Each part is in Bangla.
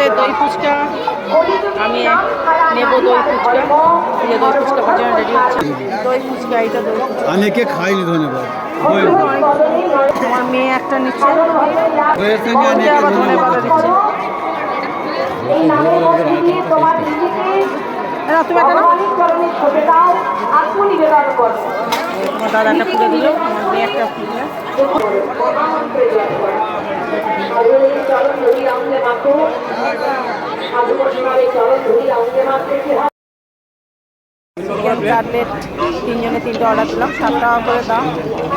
হাতে দই ফুচকা। আমি নেব দই ফুচকা। এই যে দই ফুচকা জন্য রেডি হচ্ছে। দই ফুচকা এইটা দই অনেকে খাইনি ধন্যবাদ আমার মেয়ে একটা নিচ্ছে। আবার ধন্যবাদ দিচ্ছে। না তুমি একটা তোমার দাদা একটা ফুলে দিল আমার মেয়ে একটা ফুলে চিকেন কাটলেট তিনজনে তিনটে অর্ডার দিলাম সাত টাকা করে দাম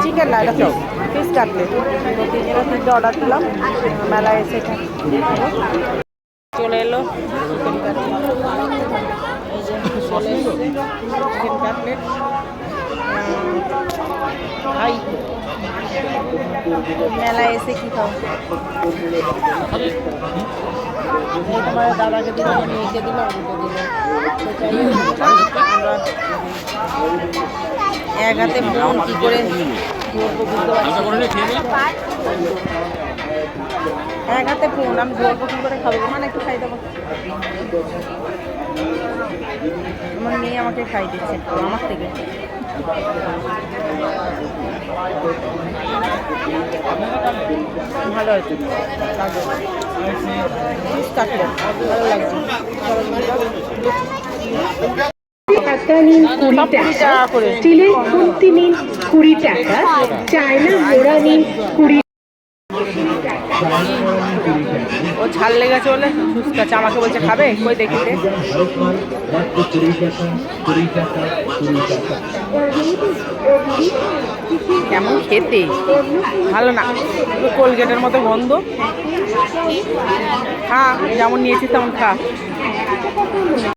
চিকেন না এটা ফিস ফিস কাটলেট তো তিনজনে তিনটে অর্ডার দিলাম মেলায় এসে চলে এলো। চিকেন কাটলেট চিকেন হাই মেলায় এসে কি খাও? তোমার দাদাকে দিল মেয়েকে দিল ওকে দিল। আমরা এক হাতে ফোন কি করে? বুঝতে এক হাতে ফোন আমি ধরবো কি করে খাব মানে একটু খাই দেবো। আমার মেয়ে আমাকে খাই দিচ্ছে আমার থেকে। ভালো হয়েছে। কাটলে ভালো লাগছে টাকা নিন কুড়ি টাকা। স্টিলের খুন্তি নিন কুড়ি টাকা। চায়না মোড়া নিন কুড়ি ও ঝাল লেগেছে বলে? ফুচকাছে আমাকে বলছে খাবে? কই দেখিতে? কেমন খেতে? ভালো না। কোলগেটের মতো গন্ধ। খা যেমন নিয়েছি তেমন খা।